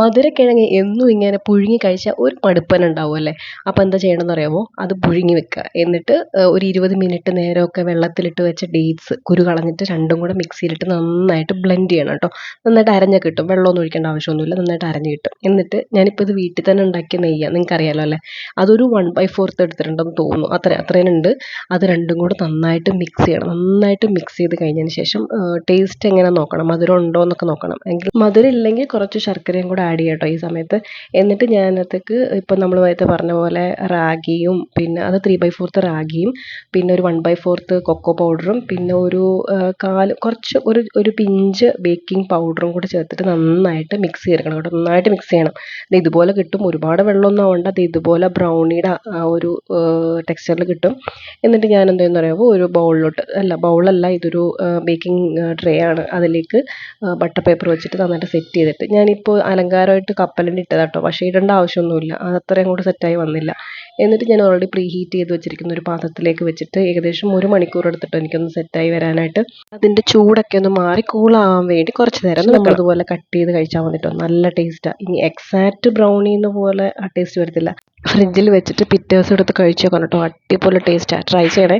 മധുരക്കിഴങ്ങ് എന്നും ഇങ്ങനെ പുഴുങ്ങി കഴിച്ചാൽ ഒരു മടുപ്പന ഉണ്ടാവും അല്ലേ? അപ്പോൾ എന്താ ചെയ്യണമെന്ന് അറിയാമോ അത് പുഴുങ്ങി വെക്കുക. എന്നിട്ട് ഒരു ഇരുപത് മിനിറ്റ് നേരമൊക്കെ വെള്ളത്തിലിട്ട് വെച്ച ഡേറ്റ്സ് കുരു കളഞ്ഞിട്ട് രണ്ടും കൂടെ മിക്സിയിലിട്ട് നന്നായിട്ട് ബ്ലെൻഡ് ചെയ്യണം കേട്ടോ. നന്നായിട്ട് അരഞ്ഞ് കിട്ടും. വെള്ളമൊന്നും ഒഴിക്കേണ്ട ആവശ്യമൊന്നുമില്ല. നന്നായിട്ട് അരഞ്ഞ് കിട്ടും. എന്നിട്ട് ഞാനിപ്പോൾ ഇത് വീട്ടിൽ തന്നെ ഉണ്ടാക്കിയ നിങ്ങൾക്ക് അറിയാലോ അല്ലേ? അതൊരു വൺ ബൈ ഫോർത്ത് എടുത്തിട്ടുണ്ടെന്ന് തോന്നുന്നു. അത്ര അത്രയും ഉണ്ട് അത് രണ്ടും കൂടെ നന്നായിട്ട് മിക്സ് ചെയ്യണം. നന്നായിട്ട് മിക്സ് ചെയ്ത് കഴിഞ്ഞതിന് ശേഷം ടേസ്റ്റ് എങ്ങനെ നോക്കണം? മധുരം ഉണ്ടോ എന്നൊക്കെ നോക്കണം. എങ്കിൽ മധുരം ഇല്ലെങ്കിൽ കുറച്ച് ശർക്കരയും കൂടെ ആഡ് ചെയ്യാം കേട്ടോ ഈ സമയത്ത്. എന്നിട്ട് ഞാൻ അതിനകത്തേക്ക് ഇപ്പം നമ്മൾ നേരത്തെ പറഞ്ഞ പോലെ റാഗിയും പിന്നെ അത് ത്രീ ബൈ ഫോർത്ത് റാഗിയും പിന്നെ ഒരു വൺ ബൈ ഫോർത്ത് കൊക്കോ പൗഡറും പിന്നെ ഒരു കാൽ കുറച്ച് ഒരു ഒരു പിഞ്ച് ബേക്കിംഗ് പൗഡറും കൂടെ ചേർത്തിട്ട് നന്നായിട്ട് മിക്സ് ചെയ്തെടുക്കണം കേട്ടോ. നന്നായിട്ട് മിക്സ് ചെയ്യണം. ഇത് ഇതുപോലെ കിട്ടും. ഒരുപാട് വെള്ളമൊന്നും ആവണ്ട. അത് ഇതുപോലെ ബ്രൗണിയുടെ ആ ഒരു ടെക്സ്ചറിൽ കിട്ടും. എന്നിട്ട് ഞാൻ എന്തെന്ന് പറയുമ്പോൾ ഒരു ബൗളിലോട്ട് അല്ല ബൗളല്ല ഇതൊരു ബേക്കിംഗ് ട്രേ ആണ്. അതിലേക്ക് ബട്ടർ പേപ്പർ വെച്ചിട്ട് നന്നായിട്ട് സെറ്റ് ചെയ്തിട്ട് ഞാനിപ്പോൾ അലങ്കാരമായിട്ട് കപ്പലണ്ടി ഇട്ടതാണ് കേട്ടോ പക്ഷേ ഇടേണ്ട ആവശ്യമൊന്നുമില്ല. അത് അത്രയും കൂടെ സെറ്റായി വന്നില്ല. എന്നിട്ട് ഞാൻ ഓൾറെഡി പ്രീ ഹീറ്റ് ചെയ്ത് വെച്ചിരിക്കുന്ന ഒരു പാത്രത്തിലേക്ക് വെച്ചിട്ട് ഏകദേശം ഒരു മണിക്കൂർ എടുത്തിട്ട് എനിക്കൊന്ന് സെറ്റായി വരാനായിട്ട് അതിന്റെ ചൂടൊക്കെ ഒന്ന് മാറി കൂളാവാൻ വേണ്ടി കുറച്ച് നേരം നമ്മൾ ഇതുപോലെ കട്ട് ചെയ്ത് കഴിച്ചാൽ വന്നിട്ടോ നല്ല ടേസ്റ്റാണ് ഇനി എക്സാക്റ്റ് ബ്രൗണീന്ന് പോലെ ആ ടേസ്റ്റ് വരത്തില്ല. ഫ്രിഡ്ജിൽ വെച്ചിട്ട് പിറ്റേ ദിവസം എടുത്ത് കഴിച്ചു നോക്കണം കേട്ടോ അടിപൊളി ടേസ്റ്റാണ് ട്രൈ ചെയ്യണേ.